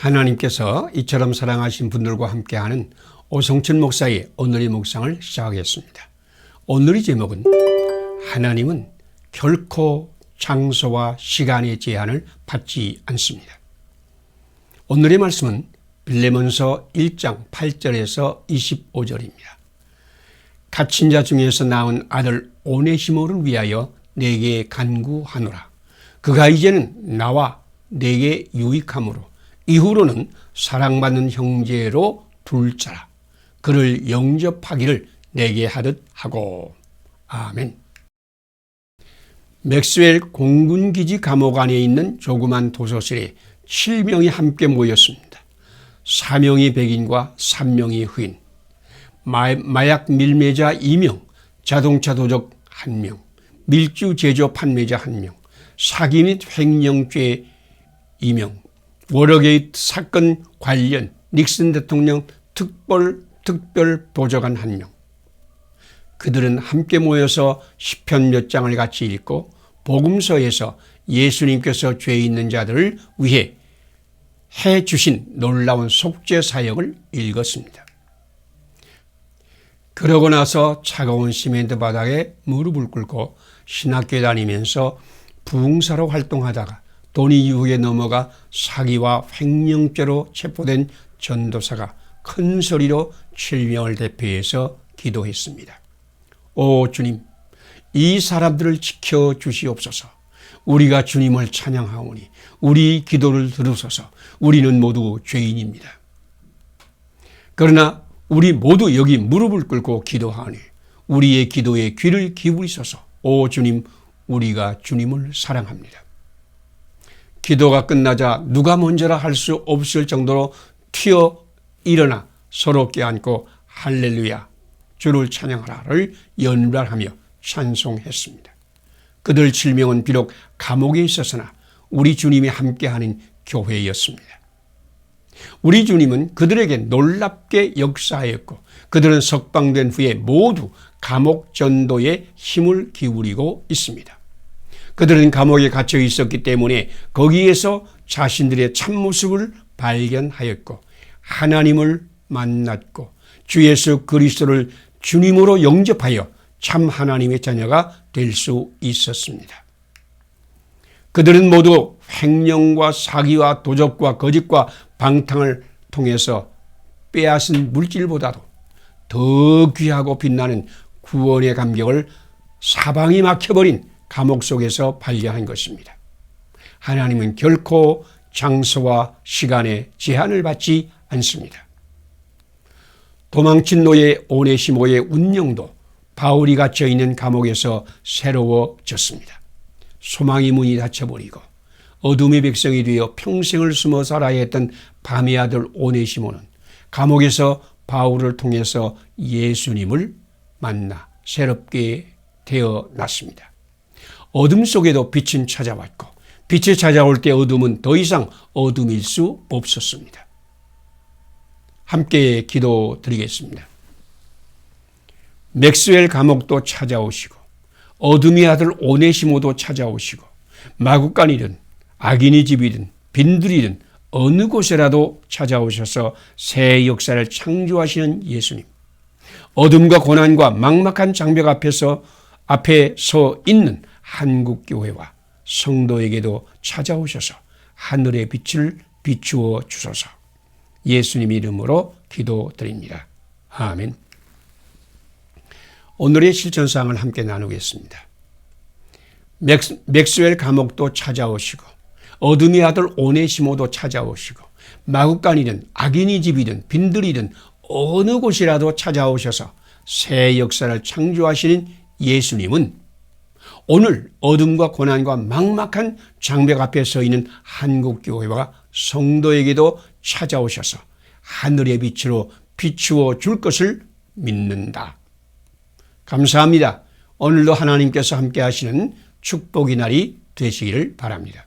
하나님께서 이처럼 사랑하신 분들과 함께하는 오성천 목사의 오늘의 묵상을 시작하겠습니다. 오늘의 제목은 하나님은 결코 장소와 시간의 제한을 받지 않습니다. 오늘의 말씀은 빌레몬서 1장 8절에서 25절입니다. 갇힌 자 중에서 낳은 아들 오네시모를 위하여 내게 간구하노라. 그가 이제는 나와 내게 유익함으로 이후로는 사랑받는 형제로 둘 자라. 그를 영접하기를 내게 하듯 하고. 아멘. 맥스웰 공군기지 감옥 안에 있는 조그만 도서실에 7명이 함께 모였습니다. 4명이 백인과 3명이 흑인, 마약 밀매자 2명, 자동차 도적 1명, 밀주 제조 판매자 1명, 사기 및 횡령죄 2명, 워러게이트 사건 관련 닉슨 대통령 특별, 특별 보좌관 1명. 그들은 함께 모여서 시편 몇 장을 같이 읽고 복음서에서 예수님께서 죄 있는 자들을 위해 해 주신 놀라운 속죄 사역을 읽었습니다. 그러고 나서 차가운 시멘트 바닥에 무릎을 꿇고 신학교 다니면서 부흥사로 활동하다가 돈이 유혹에 넘어가 사기와 횡령죄로 체포된 전도사가 큰 소리로 7명을 대표해서 기도했습니다. 오 주님, 이 사람들을 지켜 주시옵소서. 우리가 주님을 찬양하오니 우리 기도를 들으소서. 우리는 모두 죄인입니다. 그러나 우리 모두 여기 무릎을 꿇고 기도하니 우리의 기도에 귀를 기울이소서. 오 주님, 우리가 주님을 사랑합니다. 기도가 끝나자 누가 먼저라 할 수 없을 정도로 튀어 일어나 서로 껴안고 할렐루야 주를 찬양하라를 연발하며 찬송했습니다. 그들 7명은 비록 감옥에 있었으나 우리 주님이 함께하는 교회였습니다. 우리 주님은 그들에게 놀랍게 역사하였고 그들은 석방된 후에 모두 감옥 전도에 힘을 기울이고 있습니다. 그들은 감옥에 갇혀 있었기 때문에 거기에서 자신들의 참모습을 발견하였고 하나님을 만났고 주 예수 그리스도를 주님으로 영접하여 참 하나님의 자녀가 될 수 있었습니다. 그들은 모두 횡령과 사기와 도적과 거짓과 방탕을 통해서 빼앗은 물질보다도 더 귀하고 빛나는 구원의 감격을 사방이 막혀버린 감옥 속에서 발견한 것입니다. 하나님은 결코 장소와 시간에 제한을 받지 않습니다. 도망친 노예 오네시모의 운명도 바울이 갇혀 있는 감옥에서 새로워졌습니다. 소망의 문이 닫혀버리고 어둠의 백성이 되어 평생을 숨어 살아야 했던 밤의 아들 오네시모는 감옥에서 바울을 통해서 예수님을 만나 새롭게 태어났습니다. 어둠 속에도 빛은 찾아왔고 빛이 찾아올 때 어둠은 더 이상 어둠일 수 없었습니다. 함께 기도 드리겠습니다. 맥스웰 감옥도 찾아오시고 어둠의 아들 오네시모도 찾아오시고 마국간이든 악인의 집이든 빈들이든 어느 곳에라도 찾아오셔서 새 역사를 창조하시는 예수님. 어둠과 고난과 막막한 장벽 앞에서 앞에 서 있는 한국 교회와 성도에게도 찾아오셔서 하늘의 빛을 비추어 주소서. 예수님 이름으로 기도드립니다. 아멘. 오늘의 실천사항을 함께 나누겠습니다. 맥스, 맥스웰 감옥도 찾아오시고 어둠의 아들 오네시모도 찾아오시고 마국간이든 악인의 집이든 빈들이든 어느 곳이라도 찾아오셔서 새 역사를 창조하시는 예수님은 오늘 어둠과 고난과 막막한 장벽 앞에 서 있는 한국교회와 성도에게도 찾아오셔서 하늘의 빛으로 비추어 줄 것을 믿는다. 감사합니다. 오늘도 하나님께서 함께 하시는 축복의 날이 되시기를 바랍니다.